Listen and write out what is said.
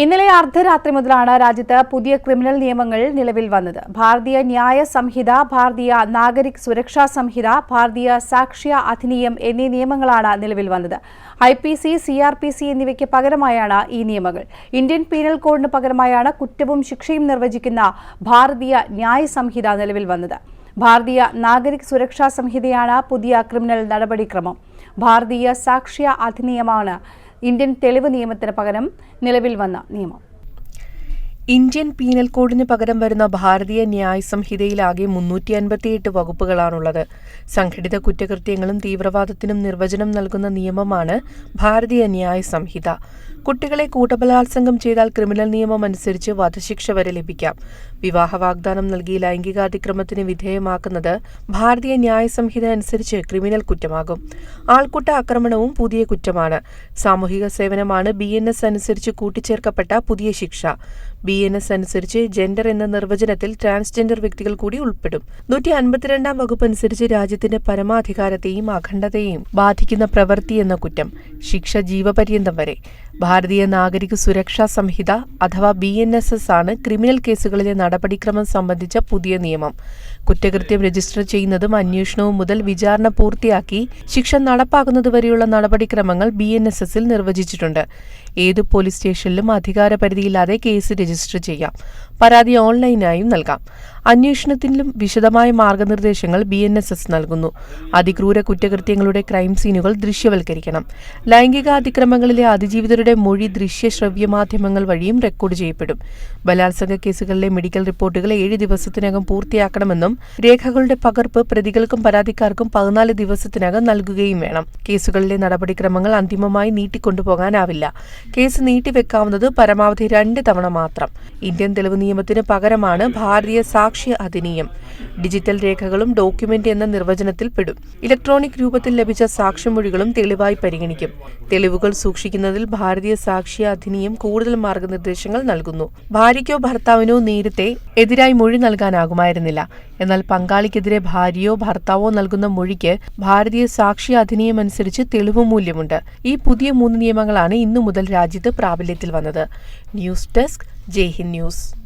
ഇന്നലെ അർദ്ധരാത്രി മുതലാണ് രാജ്യത്ത് പുതിയ ക്രിമിനൽ നിയമങ്ങൾ നിലവിൽ വന്നത്. ഭാരതീയ ന്യായ സംഹിത ഭാരതീയ നാഗരിക് സുരക്ഷാ സംഹിത ഭാരതീയ സാക്ഷ്യ അധിനിയം എന്നീ നിയമങ്ങളാണ് നിലവിൽ വന്നത്. I P C C R P C എന്നിവയ്ക്ക് പകരമായാണ് ഈ നിയമങ്ങൾ. ഇന്ത്യൻ പീനൽ കോഡിന് പകരമായാണ് കുറ്റവും ശിക്ഷയും നിർവചിക്കുന്ന ഭാരതീയ ന്യായ സംഹിത നിലവിൽ വന്നത്. ഭാരതീയ നാഗരിക് സുരക്ഷാ സംഹിതയാണ് പുതിയ ക്രിമിനൽ നടപടിക്രമം. ഭാരതീയ സാക്ഷ്യ അധിനിയമാണ് ഇന്ത്യൻ തെളിവ് നിയമത്തിന് പകരം നിലവിൽ വന്ന നിയമം. ഇന്ത്യൻ പീനൽ കോഡിന് പകരം വരുന്ന ഭാരതീയ ന്യായ സംഹിതയിലാകെ മുന്നൂറ്റി അൻപത്തിയെട്ട് വകുപ്പുകളാണുള്ളത്. സംഘടിത കുറ്റകൃത്യങ്ങളും തീവ്രവാദത്തിനും നിർവചനം നൽകുന്ന നിയമമാണ് ഭാരതീയ ന്യായ സംഹിത. കുട്ടികളെ കൂട്ടബലാത്സംഗം ചെയ്താൽ ക്രിമിനൽ നിയമം അനുസരിച്ച് വധശിക്ഷ വരെ ലഭിക്കാം. വിവാഹ വാഗ്ദാനം നൽകി ലൈംഗികാതിക്രമത്തിന് വിധേയമാക്കുന്നത് ഭാരതീയ ന്യായ സംഹിത അനുസരിച്ച് ക്രിമിനൽ കുറ്റമാകും. ആൾക്കൂട്ട ആക്രമണവും പുതിയ കുറ്റമാണ്. സാമൂഹിക സേവനമാണ് ബി എൻ എസ് അനുസരിച്ച് കൂട്ടിച്ചേർക്കപ്പെട്ട പുതിയ ശിക്ഷ. ബി എൻ എസ് അനുസരിച്ച് ജെൻഡർ എന്ന നിർവചനത്തിൽ ട്രാൻസ്ജെൻഡർ വ്യക്തികൾ കൂടി ഉൾപ്പെടും. നൂറ്റി അൻപത്തിരണ്ടാം വകുപ്പ് അനുസരിച്ച് രാജ്യത്തിന്റെ പരമാധികാരത്തെയും അഖണ്ഡതയെയും ബാധിക്കുന്ന പ്രവൃത്തി എന്ന കുറ്റം ശിക്ഷ ജീവപര്യന്തം വരെ. ഭാരതീയ നാഗരിക സുരക്ഷാ സംഹിത അഥവാ ബി എൻ എസ് എസ് ആണ് ക്രിമിനൽ കേസുകളിലെ നടപടിക്രമം സംബന്ധിച്ച പുതിയ നിയമം. കുറ്റകൃത്യം രജിസ്റ്റർ ചെയ്യുന്നതും അന്വേഷണവും മുതൽ വിചാരണ പൂർത്തിയാക്കി ശിക്ഷ നടപ്പാക്കുന്നതുവരെയുള്ള നടപടിക്രമങ്ങൾ ബി എൻ എസ് എസിൽ നിർവചിച്ചിട്ടുണ്ട്. ഏത് പോലീസ് സ്റ്റേഷനിലും അധികാരപരിധിയില്ലാതെ കേസ് രജിസ്റ്റർ ചെയ്യാം. പരാതി ഓൺലൈനായും നൽകാം. അന്വേഷണത്തിലും വിശദമായ മാർഗനിർദ്ദേശങ്ങൾ ബി എൻ എസ് എസ് നൽകുന്നു. അതിക്രൂര കുറ്റകൃത്യങ്ങളുടെ ക്രൈം സീനുകൾ ദൃശ്യവൽക്കരിക്കണം. ലൈംഗിക അതിക്രമങ്ങളിലെ അതിജീവിതരുടെ മൊഴി ദൃശ്യ ശ്രവ്യ മാധ്യമങ്ങൾ വഴിയും റെക്കോർഡ് ചെയ്യപ്പെടും. ബലാത്സംഗ കേസുകളിലെ മെഡിക്കൽ റിപ്പോർട്ടുകൾ ഏഴ് ദിവസത്തിനകം പൂർത്തിയാക്കണമെന്നും രേഖകളുടെ പകർപ്പ് പ്രതികൾക്കും പരാതിക്കാർക്കും പതിനാല് ദിവസത്തിനകം നൽകുകയും വേണം. കേസുകളിലെ നടപടിക്രമങ്ങൾ അന്തിമമായി നീട്ടിക്കൊണ്ടുപോകാനാവില്ല. കേസ് നീട്ടിവെക്കാവുന്നത് പരമാവധി രണ്ട് തവണ മാത്രം. ഇന്ത്യൻ തെളിവ് നിയമത്തിന് പകരമാണ് ഭാരതീയ സാക്ഷ്യ അധിനിയം ഡിജിറ്റൽ രേഖകളും ഡോക്യുമെന്റ് എന്ന നിർവചനത്തിൽ പെടും. ഇലക്ട്രോണിക് രൂപത്തിൽ ലഭിച്ച സാക്ഷ്യമൊഴികളും തെളിവായി പരിഗണിക്കും. തെളിവുകൾ സൂക്ഷിക്കുന്നതിൽ ഭാരതീയ സാക്ഷ്യ അധിനിയം കൂടുതൽ മാർഗനിർദ്ദേശങ്ങൾ നൽകുന്നു. ഭാര്യയ്ക്കോ ഭർത്താവിനോ നേരത്തെ എതിരായി മൊഴി നൽകാനാകുമായിരുന്നില്ല. എന്നാൽ പങ്കാളിക്കെതിരെ ഭാര്യയോ ഭർത്താവോ നൽകുന്ന മൊഴിക്ക് ഭാരതീയ സാക്ഷ്യ അധിനിയം അനുസരിച്ച് തെളിവ് മൂല്യമുണ്ട്. ഈ പുതിയ മൂന്ന് നിയമങ്ങളാണ് ഇന്നു മുതൽ രാജ്യത്ത് പ്രാബല്യത്തിൽ വന്നത്. News desk Jaihind news.